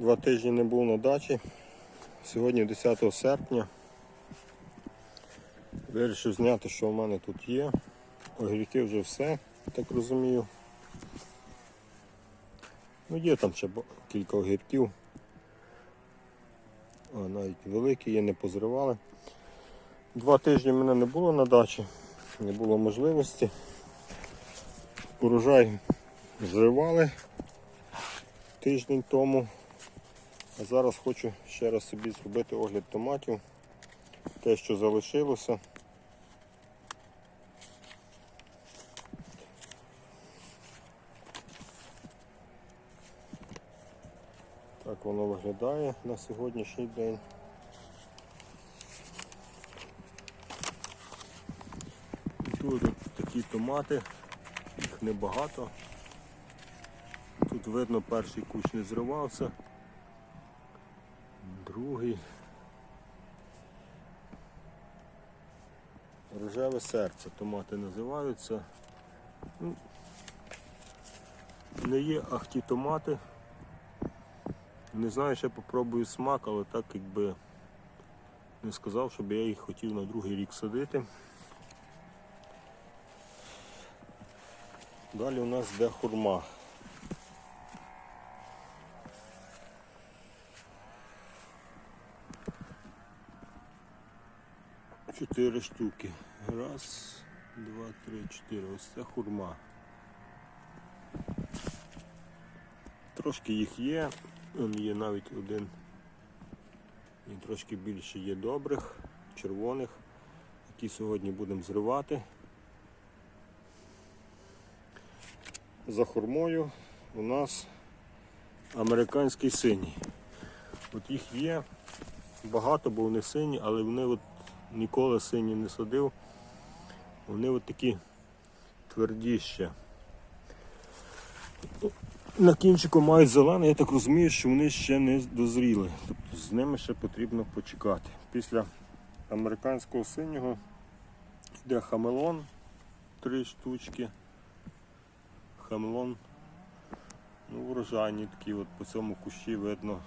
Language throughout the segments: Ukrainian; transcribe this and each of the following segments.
Два тижні не був на дачі. Сьогодні 10 серпня. Вирішив зняти, що в мене тут є. Огірки вже все, так розумію. Ну, є там ще кілька огірків. А, навіть великі є, не позривали. Два тижні мене не було на дачі, не було можливості. Урожай зривали тиждень тому. А зараз хочу ще раз собі зробити огляд томатів. Те, що залишилося. Так воно виглядає на сьогоднішній день. Тут такі томати, їх небагато. Тут видно перший кущ не зривався, другий. Рожеве серце томати називаються. Ну, Не є ахті томати. Не знаю, ще попробую смак, але так якби не сказав, щоб я їх хотів на другий рік садити. Далі у нас йде хурма. Чотири штуки. Раз, два, три, чотири. Ось це хурма. Трошки їх є. Є навіть один. І трошки більше є добрих, червоних, які сьогодні будемо зривати. За хурмою у нас американський синій. От їх є багато, бо вони сині, але вони от ніколи сині не садив. Вони от такі тверді ще. На кінчику мають зелене, я так розумію, що вони ще не дозріли. Тобто з ними ще потрібно почекати. Після американського синього йде хамелон, три штучки. Хамелон ну, врожайні такі, от по цьому кущі видно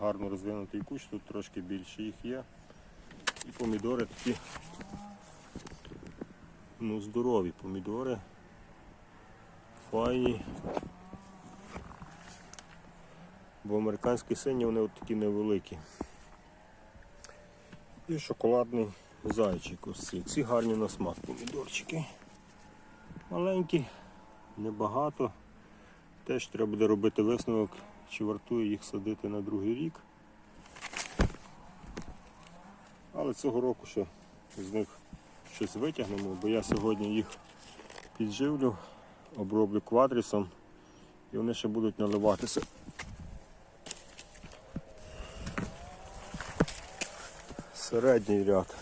гарно розвинутий кущ, тут трошки більше їх є. І помідори такі ну, здорові помідори. Файні. Бо американські сині вони от такі невеликі. І шоколадний зайчик ось ці. Ці гарні на смак помідорчики. Маленькі, небагато. Теж треба буде робити висновок, чи вартує їх садити на другий рік. Але цього року ще з них щось витягнемо, бо я сьогодні їх підживлю, оброблю квадрісом і вони ще будуть наливатися. Середній ряд.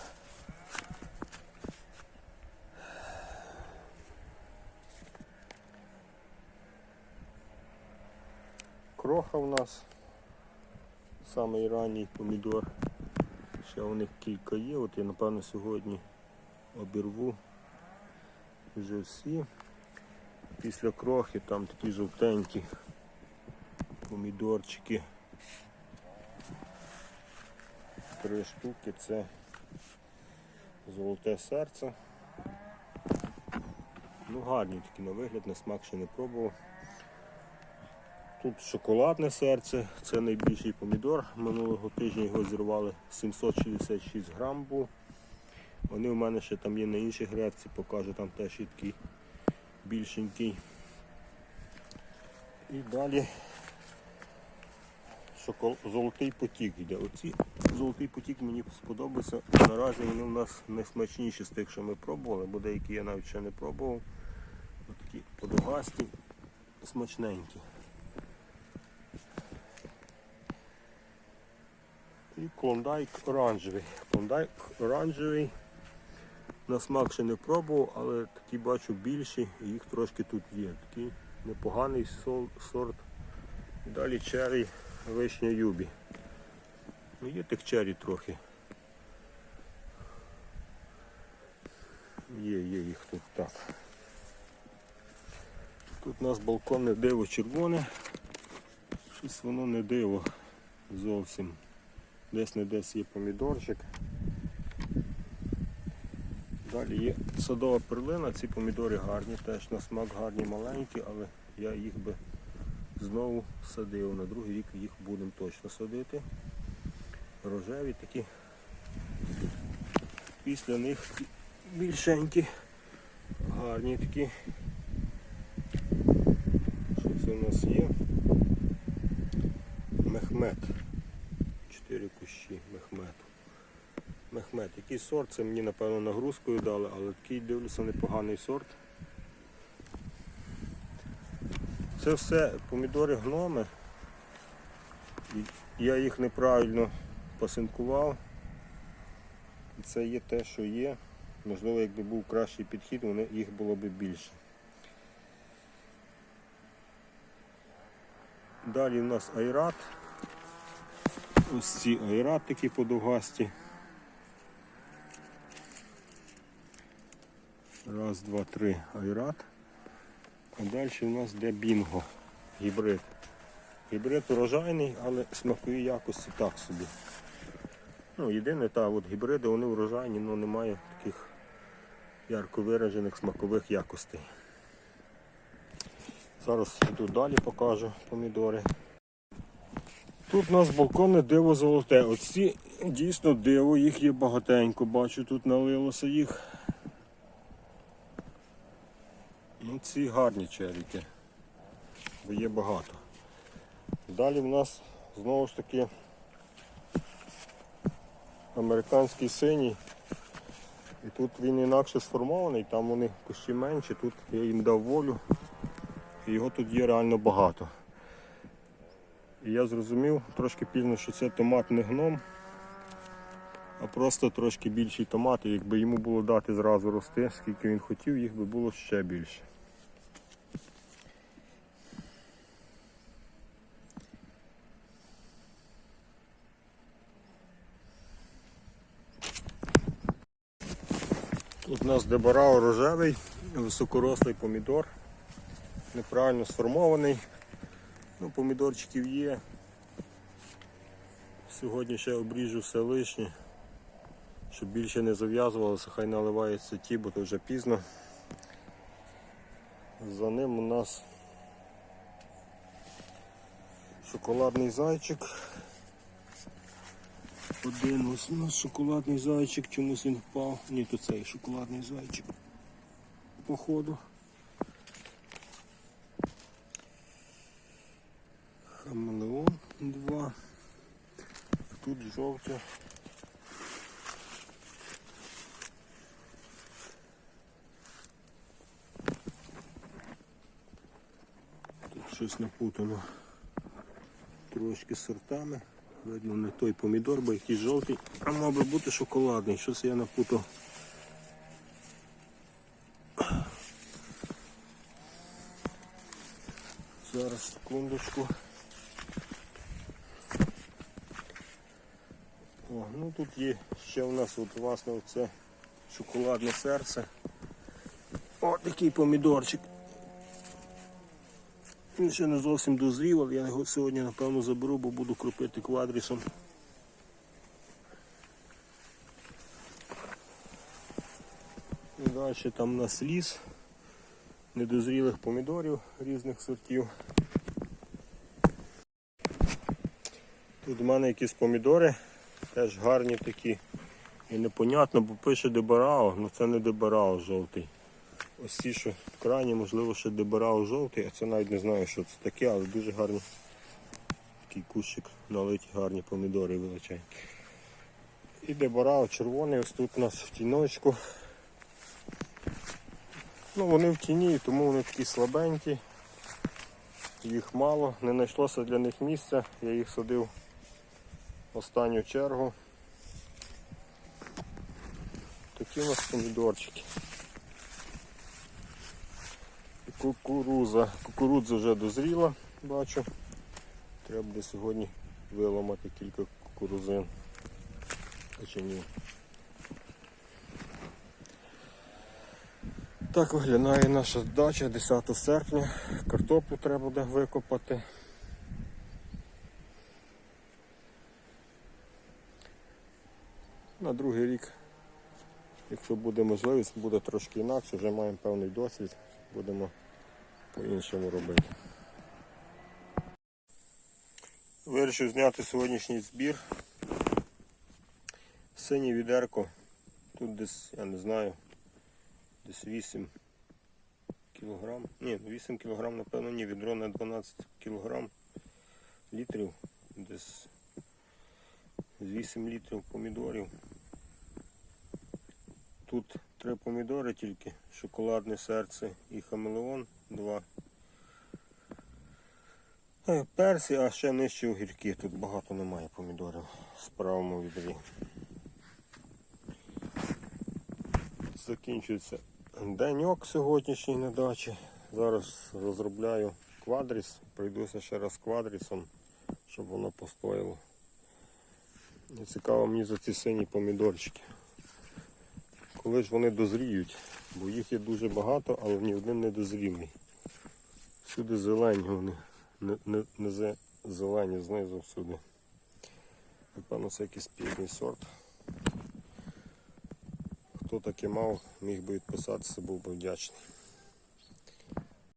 Кроха у нас самий ранній помідор. Ще у них кілька є, от я напевно сьогодні обірву вже всі. Після крохи там такі жовтенькі помідорчики. Три штуки це золоте серце. Ну гарні такі на вигляд, на смак ще не пробував. Тут шоколадне серце, це найбільший помідор. Минулого тижня його зірвали 766 грам був. Вони у мене ще там є на іншій грядці, покажу там теж є такий більшенький. І далі шокол... золотий потік йде. Оці золотий потік мені сподобався. Наразі вони у нас найсмачніші з тих, що ми пробували, бо деякі я навіть ще не пробував. Ось такі подовгасті, смачненькі. І клондайк оранжевий. Клондайк оранжевий. На смак ще не пробував, але такі бачу більші, їх трошки тут є. Такий непоганий сорт. Далі черрі вишня юбі. Ну є тих черрі трохи. Є, є їх тут так. Тут у нас балконне диво червоне. Щось воно не диво. зовсім. Десь не десь є помідорчик. Далі є садова перлина, ці помідори гарні, теж на смак гарні, маленькі, але я їх би знову садив. На другий рік їх будемо точно садити. Рожеві такі. Після них більшенькі, гарні такі. Що це у нас є? Мехмет. Чотири кущі мехмету. Мехмет. Який сорт? Це мені напевно нагрузкою дали, але такий дивлюся непоганий сорт. Це все помідори гноми. Я їх неправильно посинкував. Це є те, що є. Можливо, якби був кращий підхід, вони, їх було б більше. Далі у нас айрат. Ось ці айрат такі подовгасті. Раз, два, три айрат. А далі у нас де бінго. Гібрид. Гібрид урожайний, але смакові якості так собі. Ну, єдине, та, от гібриди вони урожайні, але немає таких ярко виражених смакових якостей. Зараз йду далі покажу помідори. Тут у нас балконне диво золоте. Оці дійсно диво, їх є багатенько, бачу, тут налилося їх. Ну, ці гарні черіки, бо є багато. Далі в нас знову ж таки американський синій. І тут він інакше сформований, там вони кущі менші, тут я їм дав волю. І його тут є реально багато. І я зрозумів трошки пізно, що це томат не гном, а просто трошки більший томат. І якби йому було дати зразу рости, скільки він хотів, їх би було ще більше. Тут у нас дебарао рожевий, високорослий помідор, неправильно сформований. Ну, помідорчиків є. Сьогодні ще обріжу все лишнє, щоб більше не зав'язувалося, хай наливається ті, бо то вже пізно. За ним у нас шоколадний зайчик. Один ось у нас шоколадний зайчик, чомусь він впав. Ні, то цей шоколадний зайчик. Походу. Хамелеон два. Тут жовте. Тут щось напутано. Трошки сортами. Видно не той помідор, бо якийсь жовтий, а мав би бути шоколадний. Щось я напутав. Зараз секундочку. О, тут є ще у нас от, власне оце шоколадне серце. О, такий помідорчик. Він ще не зовсім дозрів, але я його сьогодні напевно заберу, бо буду кропити квадрісом. І далі там у нас ліс недозрілих помідорів різних сортів. Тут в мене якісь помідори, теж гарні такі. І непонятно, бо пише дебарао, але це не дебарао жовтий. Ось ці, що крайні, можливо, ще дебарао жовтий, а це навіть не знаю, що це таке, але дуже гарний такий кущик налиті гарні помідори величезні. І дебарао червоний, ось тут у нас в тіночку. Ну, вони в тіні, тому вони такі слабенькі. Їх мало, не знайшлося для них місця, я їх садив в останню чергу. Такі у нас помідорчики. Кукуруза. Кукурудза вже дозріла, бачу. Треба буде сьогодні виламати кілька кукурузин. А чи ні. Так виглядає наша дача 10 серпня. Картоплю треба буде викопати. На другий рік, якщо буде можливість, буде трошки інакше, вже маємо певний досвід, будемо по-іншому робити. Вирішив зняти сьогоднішній збір. Синє відерко. Тут десь, я не знаю, десь 8 кілограм. Ні, 8 кілограм, напевно, ні, відро на 12 кілограм літрів. Десь 8 літрів помідорів. Тут три помідори тільки, шоколадне серце і хамелеон два. Е, Персі, а ще нижче огірки. Тут багато немає помідорів в правому відрі. Закінчується деньок сьогоднішній на дачі. Зараз розробляю квадріс. Пройдуся ще раз квадрісом, щоб воно постояло. І цікаво мені за ці сині помідорчики. Коли ж вони дозріють, бо їх є дуже багато, але ні один не дозрілий. Всюди зелені вони, не, не, не зе- зелені знизу всюди. Напевно, це якийсь пізній сорт. Хто таке мав, міг би відписатися, був би вдячний.